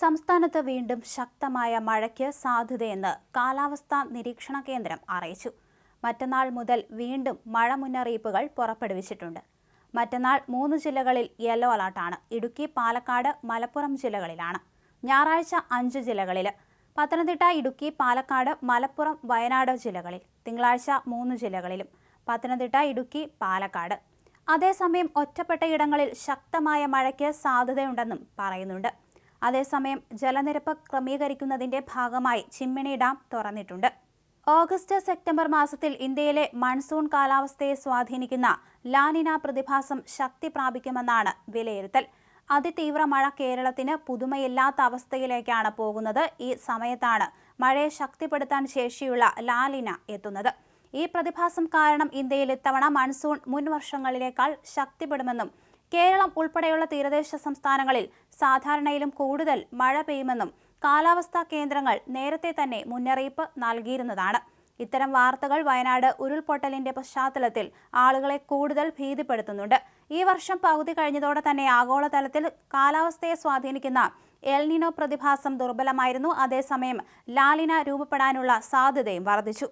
സംസ്ഥാനത്ത് വീണ്ടും ശക്തമായ മഴയ്ക്ക് സാധ്യതയെന്ന് കാലാവസ്ഥാ നിരീക്ഷണ കേന്ദ്രം അറിയിച്ചു. മറ്റന്നാൾ മുതൽ വീണ്ടും മഴ മുന്നറിയിപ്പുകൾ പുറപ്പെടുവിച്ചിട്ടുണ്ട്. മറ്റന്നാൾ മൂന്ന് ജില്ലകളിൽ യെല്ലോ അലർട്ടാണ്. ഇടുക്കി പാലക്കാട് മലപ്പുറം ജില്ലകളിലാണ്. ഞായറാഴ്ച അഞ്ച് ജില്ലകളിൽ പത്തനംതിട്ട ഇടുക്കി പാലക്കാട് മലപ്പുറം വയനാട് ജില്ലകളിൽ. തിങ്കളാഴ്ച മൂന്ന് ജില്ലകളിലും. പത്തനംതിട്ട ഇടുക്കി പാലക്കാട്. അതേസമയം ഒറ്റപ്പെട്ട ഇടങ്ങളിൽ ശക്തമായ മഴയ്ക്ക് സാധ്യതയുണ്ടെന്നും പറയുന്നുണ്ട്. അതേസമയം ജലനിരപ്പ് ക്രമീകരിക്കുന്നതിന്റെ ഭാഗമായി ചിമ്മിണി ഡാം തുറന്നിട്ടുണ്ട്. ഓഗസ്റ്റ് സെപ്റ്റംബർ മാസത്തിൽ ഇന്ത്യയിലെ മൺസൂൺ കാലാവസ്ഥയെ സ്വാധീനിക്കുന്ന ലാനിന പ്രതിഭാസം ശക്തി പ്രാപിക്കുമെന്നാണ് വിലയിരുത്തൽ. അതിതീവ്ര മഴ കേരളത്തിന് പുതുമയില്ലാത്ത അവസ്ഥയിലേക്കാണ് പോകുന്നത്. ഈ സമയത്താണ് മഴയെ ശക്തിപ്പെടുത്താൻ ശേഷിയുള്ള ലാലിന എത്തുന്നത്. ഈ പ്രതിഭാസം കാരണം ഇന്ത്യയിൽ ഇത്തവണ മൺസൂൺ മുൻ വർഷങ്ങളിലേക്കാൾ ശക്തിപ്പെടുമെന്നും കേരളം ഉൾപ്പെടെയുള്ള തീരദേശ സംസ്ഥാനങ്ങളിൽ സാധാരണയിലും കൂടുതൽ മഴ പെയ്യുമെന്നും കാലാവസ്ഥാ കേന്ദ്രങ്ങൾ നേരത്തെ തന്നെ മുന്നറിയിപ്പ് നൽകിയിരുന്നതാണ്. ഇത്തരം വാർത്തകൾ വയനാട് ഉരുൾപൊട്ടലിന്റെ പശ്ചാത്തലത്തിൽ ആളുകളെ കൂടുതൽ ഭീതിപ്പെടുത്തുന്നുണ്ട്. ഈ വർഷം പകുതി കഴിഞ്ഞതോടെ തന്നെ ആഗോളതലത്തിൽ കാലാവസ്ഥയെ സ്വാധീനിക്കുന്ന എൽനിനോ പ്രതിഭാസം ദുർബലമായിരുന്നു. അതേസമയം ലാലിന രൂപപ്പെടാനുള്ള സാധ്യതയും വർദ്ധിച്ചു.